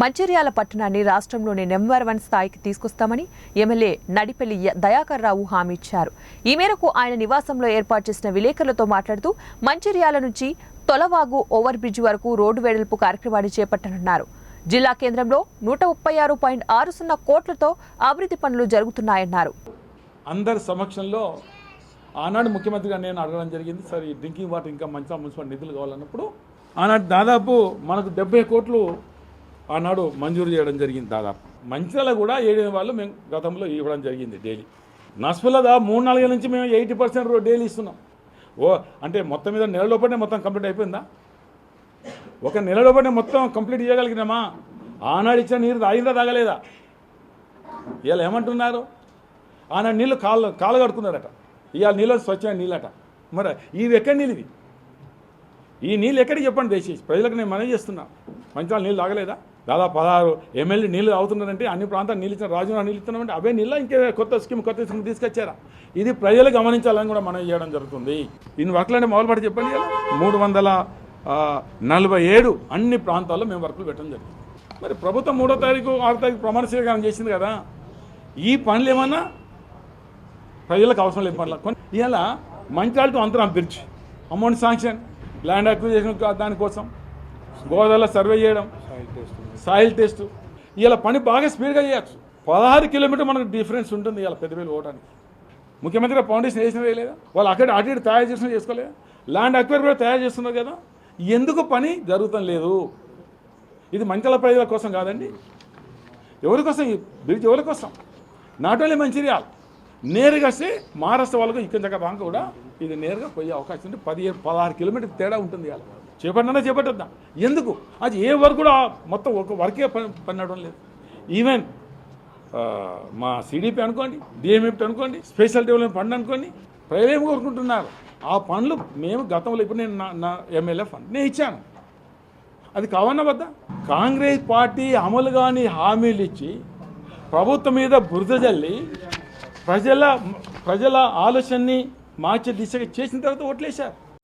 మంచిర్యాల పట్టణాన్ని రాష్ట్రంలోని number one స్థాయికి తీసుకొస్తామని ఎమ్మెల్యే నడిపెల్లి దయాకర్ రావు హామీ ఇచ్చారు. ఈ మేరకు ఆయన నివాసంలో ఏర్పాటు చేసిన విలేకరులతో మాట్లాడుతూ మంచిర్యాల నుంచి తొలవాగు ఓవర్ బ్రిడ్జ్ వరకు రోడ్డు వెడల్పు కార్యక్రమాన్ని చేపట్టనున్నారు. జిల్లా కేంద్రంలో నూట ముప్పై ఆరు పాయింట్ ఆరు సున్నా కోట్లతో అభివృద్ధి పనులు జరుగుతున్నాయన్నారు. అందరి సమక్షంలో ఆనాడు ముఖ్యమంత్రిగా నేను అడగడం జరిగింది సార్ ఈ డ్రింకింగ్ వాటర్ ఇంకా మంచిగా మున్సిపల్ నిధులు కావాలన్నప్పుడు ఆనాడు దాదాపు మనకు డెబ్బై కోట్లు ఆనాడు మంజూరు చేయడం జరిగింది దాదాపు. మంచిర్యాల కూడా ఏడు వాళ్ళు మేము గతంలో ఇవ్వడం జరిగింది డైలీ. నస్పులదా మూడు నాలుగు నుంచి మేము ఎయిటీ పర్సెంట్ డైలీ ఇస్తున్నాం. ఓ అంటే మొత్తం మీద నెల లోపలనే మొత్తం కంప్లీట్ అయిపోయిందా? ఒక నెల లోపలనే మొత్తం కంప్లీట్ చేయగలిగినామా? ఆనాడు ఇచ్చిన నీరు తాగిందా తాగలేదా? ఇవాళ ఏమంటున్నారు? ఆనాడు నీళ్ళు కాళ్ళు కాళ్ళు కడుతున్నారట ఇవాళ నీళ్ళు స్వచ్ఛమైన నీళ్ళట. మరి ఇవి ఎక్కడ నీళ్ళు ఇవి? ఈ నీళ్ళు ఎక్కడికి చెప్పండి దయచేసి. ప్రజలకు నేను మనవి చేస్తున్నా. మంచి నీళ్ళు తాగలేదా? దాదాపు పదహారు ఎమ్మెల్యే నీళ్ళు అవుతున్నారంటే అన్ని ప్రాంతాలు నీళ్ళు ఇచ్చిన రాజునా నీళ్ళు ఇస్తున్నామంటే అవే నీళ్ళ? ఇంకే కొత్త స్కీమ్ కొత్త స్కీమ్ తీసుకొచ్చారా? ఇది ప్రజలు గమనించాలని కూడా మనం చేయడం జరుగుతుంది. ఇన్ని వర్క్లు అంటే మొదలుపడి చెప్పండి కదా. మూడు వందల నలభై ఏడు అన్ని ప్రాంతాల్లో మేము వర్కులు పెట్టడం జరిగింది మరి ప్రభుత్వం మూడో తారీఖు ఆరో తారీఖు ప్రమాణ స్వీకారం చేసింది కదా. ఈ పనులు ఏమన్నా? ప్రజలకు అవసరం లేని పనులు? కొన్ని ఇలా Manchala to Antaram bridge amount sanction land acquisition దానికోసం గోదావరిలో సర్వే చేయడం సాయిల్ టెస్ట్ ఇవాళ పని బాగా స్పీడ్గా చేయొచ్చు. పదహారు కిలోమీటర్ మనకు డిఫరెన్స్ ఉంటుంది ఇలా పెద్దవేలు పోవడానికి ముఖ్యమంత్రి ఫౌండేషన్ వేసిన వేయలేదా వాళ్ళు అక్కడ అటు ఇటు తయారు చేసిన చేసుకోలేదా? ల్యాండ్ అక్వైర్ కూడా తయారు చేస్తున్నారు కదా? ఎందుకు పని జరుగుతం లేదు ఇది మంచాల ప్రజల కోసం కాదండి. ఎవరి కోసం? ఈ బ్రిడ్జ్ ఎవరి కోసం? నాట్ ఓన్లీ మంచిర్యాల నేరుగా వస్తే మహారాష్ట్ర వాళ్ళకు ఇక్కడ దాకా కూడా ఇది నేరుగా పోయే అవకాశం ఉంది. పదిహేను పదహారు కిలోమీటర్ తేడా ఉంటుంది వాళ్ళకి చేపట్టినా చేపట్టద్దా. ఎందుకు? అది ఏ వర్క్ కూడా మొత్తం ఒక వర్కే పని లేదు. ఈవెన్ మా సిడిపి అనుకోండి డిఎంఎఫ్టీ అనుకోండి స్పెషల్ డెవలప్మెంట్ ఫండ్ అనుకోండి ప్రజలు కోరుకుంటున్నారు? ఆ పనులు మేము గతంలో ఇప్పుడు నేను నా నా ఎమ్మెల్యే ఫండ్ నేను ఇచ్చాను. అది కావన్నా వద్దా? కాంగ్రెస్ పార్టీ అమలు కాని హామీలు ఇచ్చి ప్రభుత్వం మీద బురద జల్లి ప్రజల ప్రజల ఆలోచనని మార్చే దిశగా చేసిన తర్వాత ఓట్లేశారు.